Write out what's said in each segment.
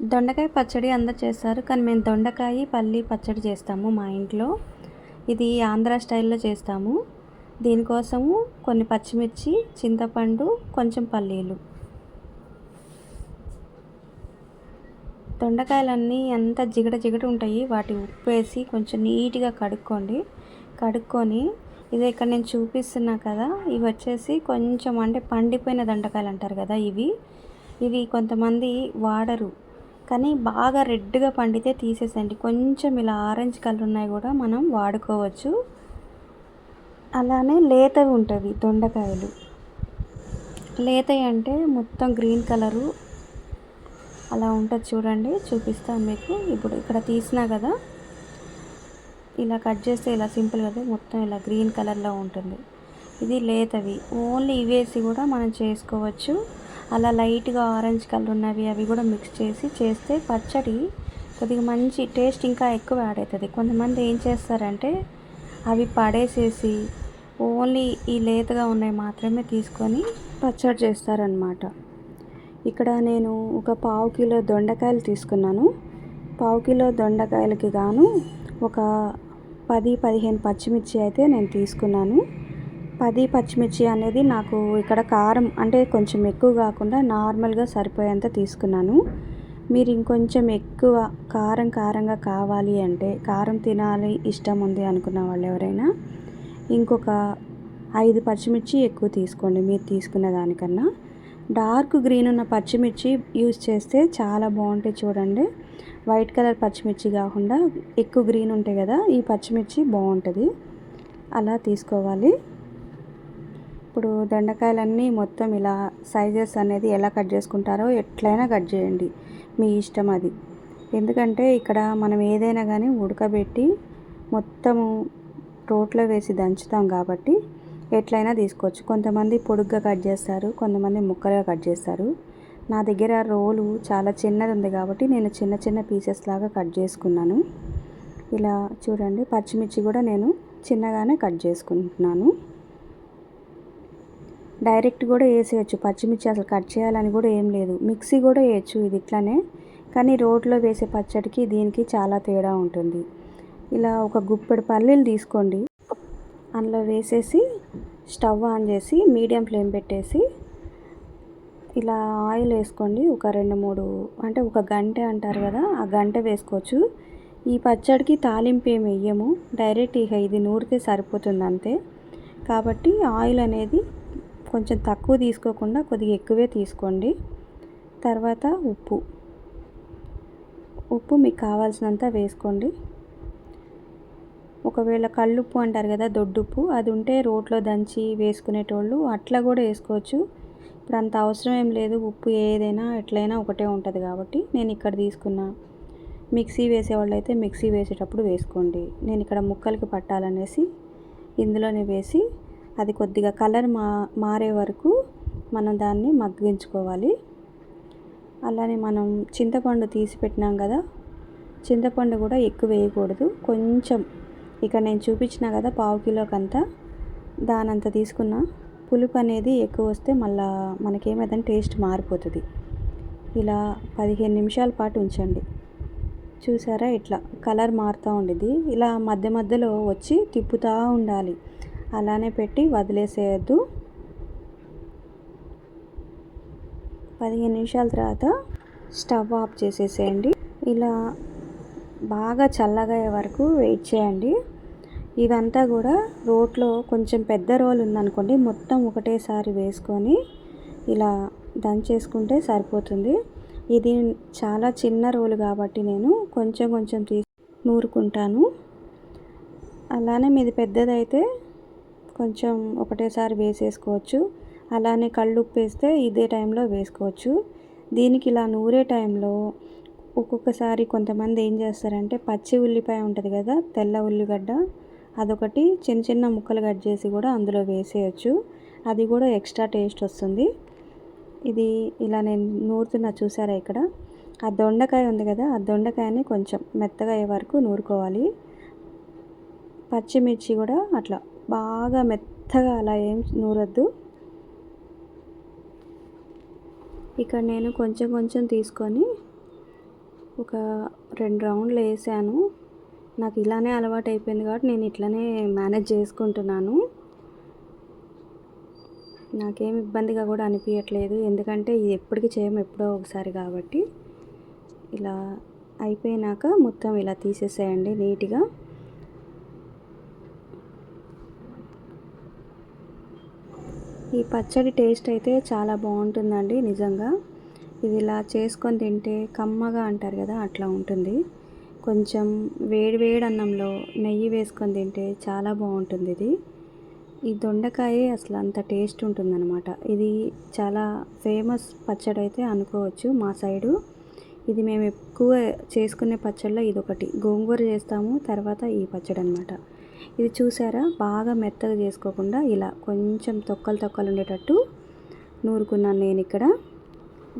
దొండకాయ పచ్చడి అందరు చేస్తారు కానీ మేము దొండకాయ పల్లి పచ్చడి చేస్తాము మా ఇంట్లో. ఇది ఆంధ్ర స్టైల్లో చేస్తాము. దీనికోసము కొన్ని పచ్చిమిర్చి చింతపండు కొంచెం పల్లీలు. దొండకాయలన్నీ అంత జిగట జిగట ఉంటాయి వాటి ఉప్పు వేసి కొంచెం నీట్గా కడుక్కోండి. కడుక్కొని ఇది ఇక్కడ నేను చూపిస్తున్నా కదా ఇవి వచ్చేసి కొంచెం అంటే పండిపోయిన దొండకాయలు అంటారు కదా ఇవి. ఇవి కొంతమంది వాడరు. కానీ బాగా రెడ్గా పండితే తీసేసండి కొంచెం ఇలా ఆరెంజ్ కలర్ ఉన్నాయి కూడా మనం వాడుకోవచ్చు. అలానే లేతవి ఉంటుంది దొండకాయలు. లేతవి అంటే మొత్తం గ్రీన్ కలరు. అలా ఉంటుంది చూడండి చూపిస్తాను మీకు. ఇప్పుడు ఇక్కడ తీసినా కదా ఇలా కట్ చేస్తే ఇలా సింపుల్ కదా మొత్తం ఇలా గ్రీన్ కలర్లో ఉంటుంది. ఇది లేతవి. ఓన్లీ ఇవేసి కూడా మనం చేసుకోవచ్చు. అలా లైట్గా ఆరెంజ్ కలర్ ఉన్నవి అవి కూడా మిక్స్ చేసి చేస్తే పచ్చడి కొద్దిగా మంచి టేస్ట్ ఇంకా ఎక్కువ యాడ్ అవుతుంది. కొంతమంది ఏం చేస్తారంటే అవి పడేసేసి ఓన్లీ ఈ లేతగా ఉన్నాయి మాత్రమే తీసుకొని పచ్చడి చేస్తారనమాట ఇక్కడ నేను ఒక పావు కిలో దొండకాయలు తీసుకున్నాను. పావు కిలో దొండకాయలకి గాను ఒక పది పదిహేను పచ్చిమిర్చి అయితే నేను తీసుకున్నాను. పది పచ్చిమిర్చి అనేది నాకు ఇక్కడ కారం అంటే కొంచెం ఎక్కువ కాకుండా నార్మల్గా సరిపోయేంత తీసుకున్నాను. మీరు ఇంకొంచెం ఎక్కువ కారం కారంగా కావాలి అంటే కారం తినాలి ఇష్టం ఉంది అనుకున్న వాళ్ళు ఎవరైనా ఇంకొక ఐదు పచ్చిమిర్చి ఎక్కువ తీసుకోండి మీరు తీసుకున్న దానికన్నా. డార్క్ గ్రీన్ ఉన్న పచ్చిమిర్చి యూజ్ చేస్తే చాలా బాగుంటాయి చూడండి. వైట్ కలర్ పచ్చిమిర్చి కాకుండా ఎక్కువ గ్రీన్ ఉంటాయి కదా ఈ పచ్చిమిర్చి బాగుంటుంది. అలా తీసుకోవాలి. ఇప్పుడు దొండకాయలన్నీ మొత్తం ఇలా సైజెస్ అనేది ఎలా కట్ చేసుకుంటారో ఎట్లయినా కట్ చేయండి. మీ ఇష్టం అది. ఎందుకంటే ఇక్కడ మనం ఏదైనా కానీ ఉడకబెట్టి మొత్తము రోట్లో వేసి దంచుతాం కాబట్టి ఎట్లయినా తీసుకోవచ్చు. కొంతమంది పొడుగ్గా కట్ చేస్తారు కొంతమంది ముక్కలుగా కట్ చేస్తారు. నా దగ్గర రోలు చాలా చిన్నది ఉంది కాబట్టి నేను చిన్న చిన్న పీసెస్ లాగా కట్ చేసుకున్నాను. ఇలా చూడండి పచ్చిమిర్చి కూడా నేను చిన్నగానే కట్ చేసుకుంటున్నాను. డైరెక్ట్ కూడా వేసేయచ్చు. పచ్చిమిర్చి అసలు కట్ చేయాలని కూడా ఏం లేదు. మిక్సీ కూడా వేయచ్చు ఇది ఇట్లానే. కానీ రోట్లో వేసే పచ్చడికి దీనికి చాలా తేడా ఉంటుంది. ఇలా ఒక గుప్పెడు పల్లీలు తీసుకోండి. అందులో వేసేసి స్టవ్ ఆన్ చేసి మీడియం ఫ్లేమ్ పెట్టేసి ఇలా ఆయిల్ వేసుకోండి. ఒక రెండు మూడు అంటే ఒక గంట అంటారు కదా ఆ గంట వేసుకోవచ్చు. ఈ పచ్చడికి తాలింపు ఏమి వేయము. డైరెక్ట్ ఇక ఇది నూరితే సరిపోతుంది అంతే. కాబట్టి ఆయిల్ అనేది కొంచెం తక్కువ తీసుకోకుండా కొద్దిగా ఎక్కువే తీసుకోండి. తర్వాత ఉప్పు. ఉప్పు మీకు కావాల్సినంత వేసుకోండి. ఒకవేళ కళ్ళుప్పు అంటారు కదా దొడ్డుప్పు అది ఉంటే రోట్లో దంచి వేసుకునేటోళ్ళు అట్లా కూడా వేసుకోవచ్చు. ఇప్పుడు అంత అవసరం ఏం లేదు ఉప్పు ఏదైనా ఎట్లయినా ఒకటే ఉంటుంది కాబట్టి నేను ఇక్కడ తీసుకున్న మిక్సీ వేసేవాళ్ళు అయితే మిక్సీ వేసేటప్పుడు వేసుకోండి. నేను ఇక్కడ ముక్కలకి పట్టాలనేసి ఇందులోనే వేసి అది కొద్దిగా కలర్ మా మారే వరకు మనం దాన్ని మగ్గించుకోవాలి. అలానే మనం చింతపండు తీసి పెట్టినాం కదా చింతపండు కూడా ఎక్కువ వేయకూడదు. కొంచెం ఇక్కడ నేను చూపించినా కదా పావు కిలోకంతా దానంత తీసుకున్న పులుపు అనేది ఎక్కువ వస్తే మళ్ళా మనకేమైందంటే టేస్ట్ మారిపోతుంది. ఇలా పదిహేను నిమిషాల పాటు ఉంచండి. చూసారా ఇట్లా కలర్ మారుతూ ఉండేది ఇలా మధ్య మధ్యలో వచ్చి తిప్పుతూ ఉండాలి. అలానే పెట్టి వదిలేసేయద్దు. పదిహేను నిమిషాల తర్వాత స్టవ్ ఆఫ్ చేసేసేయండి. ఇలా బాగా చల్లగా వరకు వెయిట్ చేయండి. ఇదంతా కూడా రోట్లో కొంచెం పెద్ద రోల్ ఉందనుకోండి మొత్తం ఒకటేసారి వేసుకొని ఇలా దంచేసుకుంటే సరిపోతుంది. ఇది చాలా చిన్న రోలు కాబట్టి నేను కొంచెం కొంచెం తీసి నూరుకుంటాను. అలానే మీది పెద్దదైతే కొంచెం ఒకటేసారి వేసేసుకోవచ్చు. అలానే కళ్ళు ఉప్పు వేస్తే ఇదే టైంలో వేసుకోవచ్చు. దీనికి ఇలా నూరే టైంలో ఒక్కొక్కసారి కొంతమంది ఏం చేస్తారంటే పచ్చి ఉల్లిపాయ ఉంటుంది కదా తెల్ల ఉల్లిగడ్డ అదొకటి చిన్న చిన్న ముక్కలు కట్ చేసి కూడా అందులో వేసేయచ్చు. అది కూడా ఎక్స్ట్రా టేస్ట్ వస్తుంది. ఇది ఇలా నేను నూరుతున్నా చూసారా ఇక్కడ? ఆ దొండకాయ ఉంది కదా ఆ దొండకాయని కొంచెం మెత్తగా అయ్యే వరకు నూరుకోవాలి. పచ్చిమిర్చి కూడా అట్లా. బాగా మెత్తగా అలా ఏం నూరద్దు. ఇక్కడ నేను కొంచెం కొంచెం తీసుకొని ఒక రెండు రౌండ్లు వేసాను. నాకు ఇలానే అలవాటు అయిపోయింది కాబట్టి నేను ఇట్లానే మేనేజ్ చేసుకుంటున్నాను. నాకేం ఇబ్బందిగా కూడా అనిపించట్లేదు ఎందుకంటే ఇది ఎప్పటికీ చేయము ఎప్పుడో ఒకసారి కాబట్టి. ఇలా అయిపోయినాక మొత్తం ఇలా తీసేసేయండి నీట్గా. ఈ పచ్చడి టేస్ట్ అయితే చాలా బాగుంటుందండి నిజంగా. ఇది ఇలా చేసుకొని తింటే కమ్మగా అంటారు కదా అట్లా ఉంటుంది. కొంచెం వేడి వేడి అన్నంలో నెయ్యి వేసుకొని తింటే చాలా బాగుంటుంది ఇది. ఈ దొండకాయ అసలు అంత టేస్ట్ ఉంటుందన్నమాట. ఇది చాలా ఫేమస్ పచ్చడి అయితే అనుకోవచ్చు మా సైడు. ఇది మేము ఎక్కువ చేసుకునే పచ్చళ్ళలో ఇది ఒకటి గోంగూర చేస్తాము తర్వాత ఈ పచ్చడి అనమాట ఇది చూసారా? బాగా మెత్తగా చేసుకోకుండా ఇలా కొంచెం తొక్కలు తొక్కలు ఉండేటట్టు నూరుకున్నాను నేను ఇక్కడ.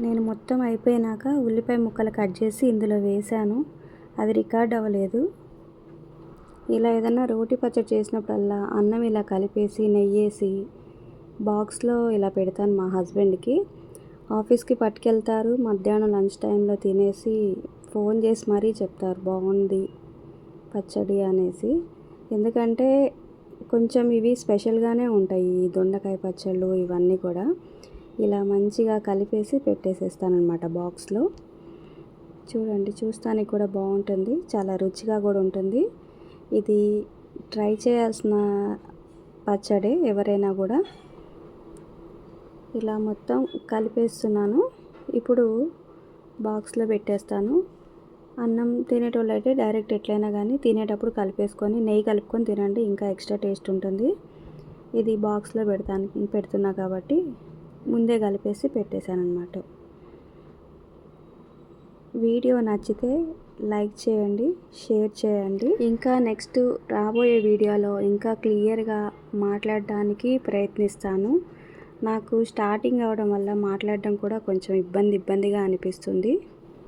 నేను మొత్తం అయిపోయినాక ఉల్లిపాయ ముక్కలు కట్ చేసి ఇందులో వేసాను అది రికార్డ్ అవ్వలేదు. ఇలా ఏదన్నా రోటి పచ్చడి చేసినప్పుడల్లా అన్నం ఇలా కలిపేసి నెయ్యేసి బాక్స్లో ఇలా పెడతాను మా హస్బెండ్కి. ఆఫీస్కి పట్టుకెళ్తారు మధ్యాహ్నం లంచ్ టైంలో తినేసి ఫోన్ చేసి మరీ చెప్తారు బాగుంది పచ్చడి అనేసి. ఎందుకంటే కొంచెం ఇవి స్పెషల్గానే ఉంటాయి ఈ దొండకాయ పచ్చళ్ళు ఇవన్నీ కూడా. ఇలా మంచిగా కలిపేసి పెట్టేసేస్తానమాట బాక్స్లో. చూడండి చూస్తానికి కూడా బాగుంటుంది చాలా రుచిగా కూడా ఉంటుంది. ఇది ట్రై చేయాల్సిన పచ్చడే ఎవరైనా కూడా. ఇలా మొత్తం కలిపేస్తున్నాను. ఇప్పుడు బాక్స్లో పెట్టేస్తాను. అన్నం తినేటోళ్ళు అయితే డైరెక్ట్ ఎట్లయినా కానీ తినేటప్పుడు కలిపేసుకొని నెయ్యి కలుపుకొని తినండి. ఇంకా ఎక్స్ట్రా టేస్ట్ ఉంటుంది. ఇది బాక్స్లో పెడతాను పెడుతున్నా కాబట్టి ముందే కలిపేసి పెట్టేశాను అనమాట వీడియో నచ్చితే లైక్ చేయండి షేర్ చేయండి. ఇంకా నెక్స్ట్ రాబోయే వీడియోలో ఇంకా క్లియర్గా మాట్లాడడానికి ప్రయత్నిస్తాను. నాకు స్టార్టింగ్ అవడం వల్ల మాట్లాడడం కూడా కొంచెం ఇబ్బంది ఇబ్బందిగా అనిపిస్తుంది.